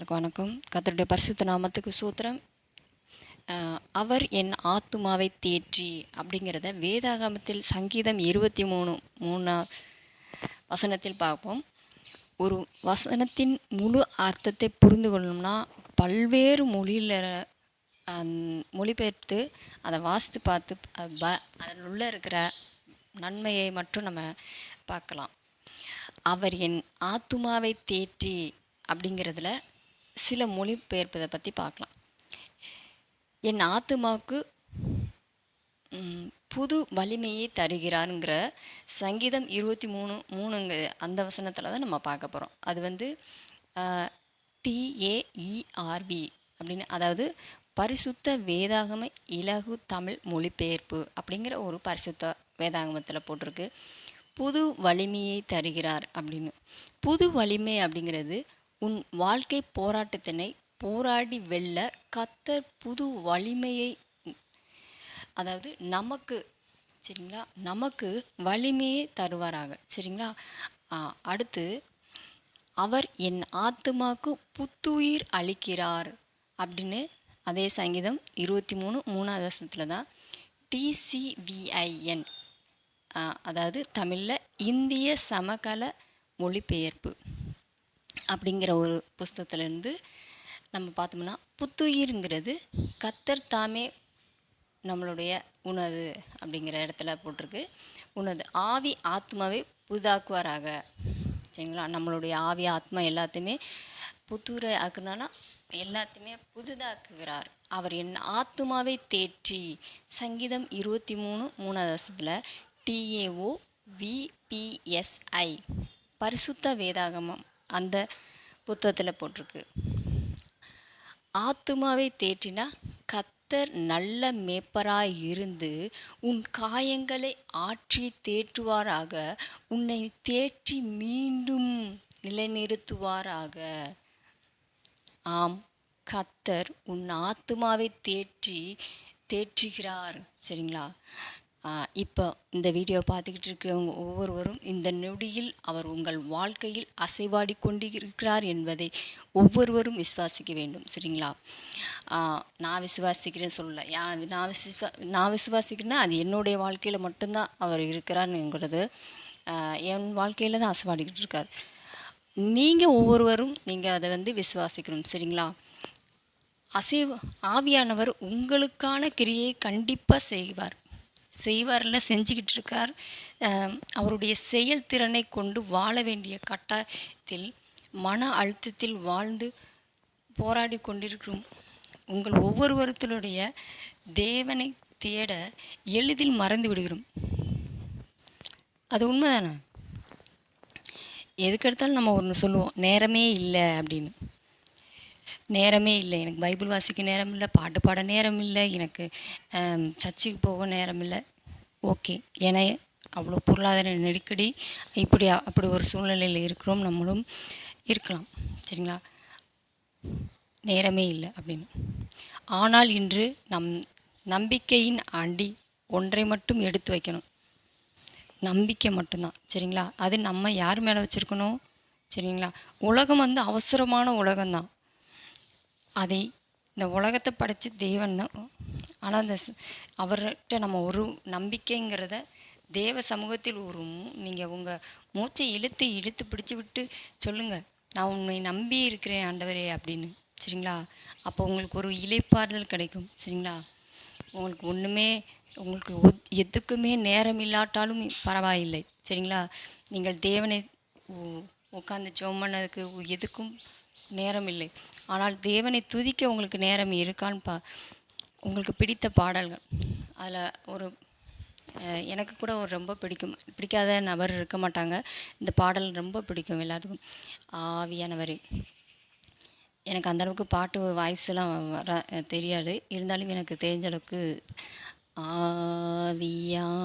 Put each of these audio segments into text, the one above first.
எல்லாருக்கும் வணக்கம். கத்தருடைய பரிசுத்த நாமத்துக்கு சூத்திரம் அவர் என் ஆத்துமாவை தேற்றி அப்படிங்கிறத வேதாகமத்தில் சங்கீதம் இருபத்தி மூணு மூணா வசனத்தில் பார்ப்போம். ஒரு வசனத்தின் முழு அர்த்தத்தை புரிந்து கொள்ளணும்னா பல்வேறு மொழியில் மொழிபெயர்த்து அதை வாசித்து பார்த்து ப அதில் உள்ள இருக்கிற நன்மையை மட்டும் நம்ம பார்க்கலாம். அவர் என் ஆத்துமாவை தேற்றி அப்படிங்கிறதுல சில மொழிபெயர்ப்பதை பற்றி பார்க்கலாம். என் ஆத்துமாவுக்கு புது வலிமையை தருகிறாருங்கிற சங்கீதம் இருபத்தி மூணு மூணுங்க அந்த வசனத்தில் தான் நம்ம பார்க்க போகிறோம் அது வந்து டிஏஇஆர்வி அப்படின்னு அதாவது பரிசுத்த வேதாகம இலகு தமிழ் மொழிபெயர்ப்பு அப்படிங்கிற ஒரு பரிசுத்த வேதாகமத்தில் போட்டிருக்கு. புது வலிமையை தருகிறார் அப்படின்னு. புது வலிமை அப்படிங்கிறது உன் வாழ்க்கை போராட்டத்தினை போராடி வெல்ல கத்தர் புது வலிமையை அதாவது நமக்கு சரிங்களா? நமக்கு வலிமையை தருவாராக. சரிங்களா? அடுத்து அவர் என் ஆத்துமாக்கு புத்துயிர் அளிக்கிறார் அப்படின்னு அதே சங்கீதம் இருபத்தி மூணு மூணாவது வருஷத்தில் தான் டிசிவிஐஎன் அதாவது தமிழில் இந்திய சமகால மொழிபெயர்ப்பு. அப்படிங்கிற ஒரு புஸ்தகத்திலேருந்து நம்ம பார்த்தோம்னா புத்துயிர்ங்கிறது கத்தர் தாமே நம்மளுடைய உணவு அப்படிங்கிற இடத்துல போட்டிருக்கு. உணவு ஆவி ஆத்மாவை புதாக்குவாராக. சரிங்களா? நம்மளுடைய ஆவி ஆத்மா எல்லாத்தையுமே புத்துரை ஆக்குனானா எல்லாத்தையுமே புதிதாக்குகிறார். அவர் என் ஆத்மாவை தேற்றி சங்கீதம் இருபத்தி மூணு மூணாவது வருஷத்தில் டிஏஓ விபிஎஸ்ஐ பரிசுத்த வேதாகமம் அந்த புத்தகத்தில் போட்டிருக்கு. ஆத்துமாவை தேற்றினா கத்தர் நல்ல மேப்பராய் இருந்து உன் காயங்களை ஆற்றி தேற்றுவாராக உன்னை தேற்றி மீண்டும் நிலைநிறுத்துவாராக. ஆம் கத்தர் உன் ஆத்துமாவை தேற்றி தேற்றுகிறார். சரிங்களா? இப்போ இந்த வீடியோ பார்த்துக்கிட்டு இருக்கிறவங்க ஒவ்வொருவரும் இந்த நொடியில் அவர் உங்கள் வாழ்க்கையில் அசைவாடி கொண்டிருக்கிறார் என்பதை ஒவ்வொருவரும் விசுவாசிக்க வேண்டும். சரிங்களா? நான் விசுவாசிக்கிறேன்னு சொல்லலை. நான் விசுவா நான் விசுவாசிக்கிறேன்னா அது என்னுடைய வாழ்க்கையில் மட்டும்தான் அவர் இருக்கிறாருங்கிறது என் வாழ்க்கையில் தான் அசைவாடிக்கிட்டு இருக்கார். நீங்கள் ஒவ்வொருவரும் நீங்கள் அதை வந்து விசுவாசிக்கணும். சரிங்களா? அசைவ ஆவியானவர் உங்களுக்கான கிரியை கண்டிப்பாக செய்வார். செய்வார்ல செஞ்சுக்கிட்டு இருக்கார் அவருடைய செயல்திறனை கொண்டு வாழ வேண்டிய கட்டாயத்தில் மன அழுத்தத்தில் வாழ்ந்து போராடி கொண்டிருக்கிறோம் உங்கள் ஒவ்வொருவருத்தருடைய தேவனை தேட எளிதில் மறந்து விடுகிறோம். அது உண்மைதானே? எதுக்கெடுத்தாலும் நம்ம ஒன்று சொல்லுவோம் நேரமே இல்லை அப்படின்னு. நேரமே இல்லை. எனக்கு பைபிள் வாசிக்க நேரம் இல்லை பாட்டு பாட நேரம் இல்லை எனக்கு சர்ச்சுக்கு போக நேரம் இல்லை. ஓகே. ஏன்னா அவ்வளோ பொருளாதார நெருக்கடி இப்படி அப்படி ஒரு சூழ்நிலையில் இருக்கிறோம் நம்மளும் இருக்கலாம். சரிங்களா? நேரமே இல்லை அப்படின்னு. ஆனால் இன்று நம் நம்பிக்கையின் அடி ஒன்றை மட்டும் எடுத்து வைக்கணும். நம்பிக்கை மட்டும்தான். சரிங்களா? அது நம்ம யார் மேலே வச்சுருக்கணும்? சரிங்களா? உலகம் வந்து அவசரமான உலகம்தான். அதை இந்த உலகத்தை படைச்ச தேவன் தான். ஆனால் அந்த அவர்கிட்ட நம்ம ஒரு நம்பிக்கைங்கிறத தேவ சமூகத்தில் ஒரு நீங்கள் உங்கள் மூச்சை இழுத்து இழுத்து பிடிச்சி விட்டு சொல்லுங்கள் நான் உன்னை நம்பி இருக்கிறேன் ஆண்டவரே அப்படின்னு. சரிங்களா? அப்போ உங்களுக்கு ஒரு இலைப்பாறுதல் கிடைக்கும். சரிங்களா? உங்களுக்கு ஒன்றுமே உங்களுக்கு ஒத்- எதுக்குமே நேரம் இல்லாட்டாலும் பரவாயில்லை. சரிங்களா? நீங்கள் தேவனை உட்காந்து ஜோம் பண்ணதுக்கு எதுக்கும் நேரம் இல்லை ஆனால் தேவனை துதிக்க உங்களுக்கு நேரம் இருக்கான்னு பா உங்களுக்கு பிடித்த பாடல்கள். அதில் ஒரு எனக்கு கூட ஒரு ரொம்ப பிடிக்கும். பிடிக்காத நபர் இருக்க மாட்டாங்க. இந்த பாடல் ரொம்ப பிடிக்கும் எல்லாத்துக்கும் ஆவியானவரே. எனக்கு அந்தளவுக்கு பாட்டு வாய்ஸ்லாம் வர தெரியாது. இருந்தாலும் எனக்கு தெரிஞ்ச அளவுக்கு ஆவியானவரே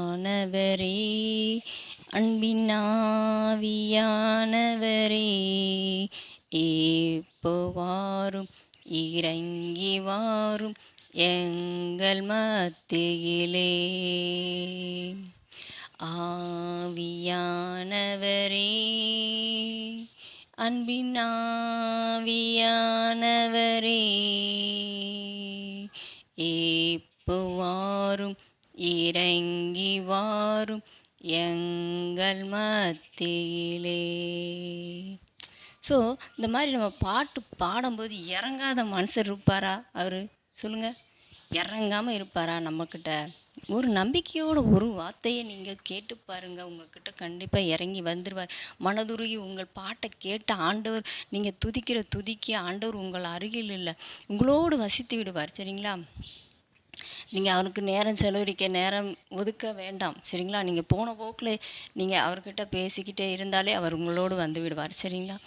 அன்பின் ஆவியானவரே இப்போ வாரும் இறங்கி வாரும் எங்கள் மத்தியிலே. ஆவியானவரே அன்பின் ஆவியானவரே ஏப்பு வாரும் இறங்கி வாரும் எங்கள் மத்தியிலே. ஸோ இந்த மாதிரி நம்ம பாட்டு பாடும்போது இறங்காத மனுஷர் இருப்பாரா? அவர் சொல்லுங்கள் இறங்காமல் இருப்பாரா நம்மக்கிட்ட? ஒரு நம்பிக்கையோட ஒரு வார்த்தையை நீங்கள் கேட்டு பாருங்க. உங்ககிட்ட கண்டிப்பாக இறங்கி வந்துடுவார் மனதுருகி உங்கள் பாட்டை கேட்ட ஆண்டவர் நீங்கள் துதிக்கிற துதிக்கி ஆண்டவர் உங்கள் அருகில் இல்லை. உங்களோடு வசித்து விடுவார். சரிங்களா? நீங்கள் அவருக்கு நேரம் செலவழிக்க நேரம் ஒதுக்க வேண்டாம். சரிங்களா? நீங்கள் போன போக்கில் நீங்கள் அவர்கிட்ட பேசிக்கிட்டே இருந்தாலே அவர் உங்களோடு வந்து விடுவார். சரிங்களா?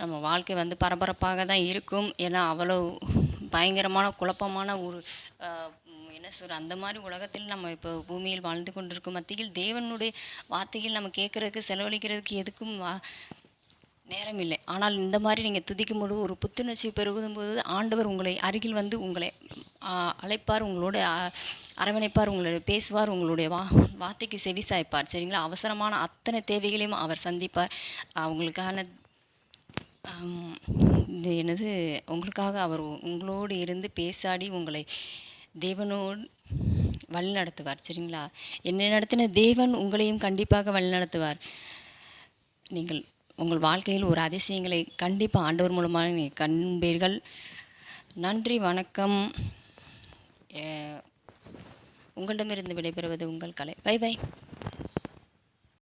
நம்ம வாழ்க்கை வந்து பரபரப்பாக தான் இருக்கும். ஏன்னா அவ்வளோ பயங்கரமான குழப்பமான ஒரு என்ன சொல்கிற அந்த மாதிரி உலகத்தில் நம்ம இப்போ பூமியில் வாழ்ந்து கொண்டிருக்கும் மத்தியில் தேவனுடைய வார்த்தையில் நம்ம கேட்குறதுக்கு செலவழிக்கிறதுக்கு எதுக்கும் வா நேரம் இல்லை. ஆனால் இந்த மாதிரி நீங்கள் துதிக்கும் போது ஒரு புத்துணர்ச்சி பெருகும் போது ஆண்டவர் உங்களை அருகில் வந்து உங்களை அழைப்பார் உங்களோட அரவணைப்பார் உங்களோட பேசுவார் உங்களுடைய வா வார்த்தைக்கு செவி சாய்ப்பார். சரிங்களா? அவசரமான அத்தனை தேவைகளையும் அவர் சந்திப்பார். அவங்களுக்கான இது என்னது உங்களுக்காக அவர் உங்களோடு இருந்து பேசாடி உங்களை தேவனோடு வழிநடத்துவார் சரிங்களா? என்னை நடத்தின தேவன் உங்களையும் கண்டிப்பாக வழிநடத்துவார். நீங்கள் உங்கள் வாழ்க்கையில் ஒரு அதிசயங்களை கண்டிப்பாக ஆண்டவர் மூலமாக நீங்கள் காண்பீர்கள் நன்றி வணக்கம். உங்களிடமிருந்து விடைபெறுவது உங்கள் கலை. By by.